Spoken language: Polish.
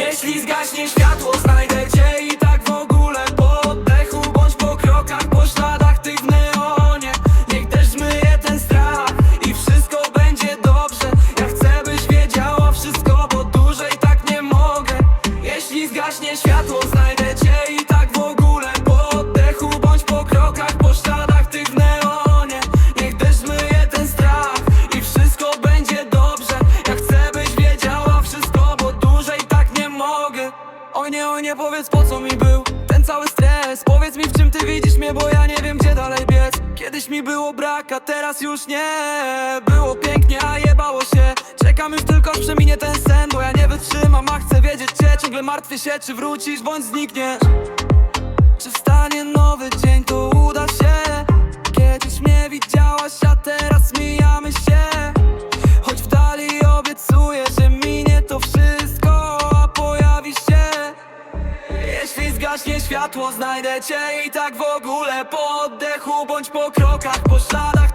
Jeśli zgaśnie światło, znajdę cię i tak spokojnie, o nie powiedz po co mi był Ten cały stres, powiedz mi w czym ty widzisz mnie, bo ja nie wiem gdzie dalej biec. Kiedyś mi było brak, a teraz już nie. Było pięknie, a jebało się. Czekam już tylko, aż przeminie ten sen, bo ja nie wytrzymam A chcę wiedzieć cię, ciągle martwię się, czy wrócisz, bądź znikniesz. Światło, znajdę cię i tak w ogóle po oddechu Bądź po krokach, po śladach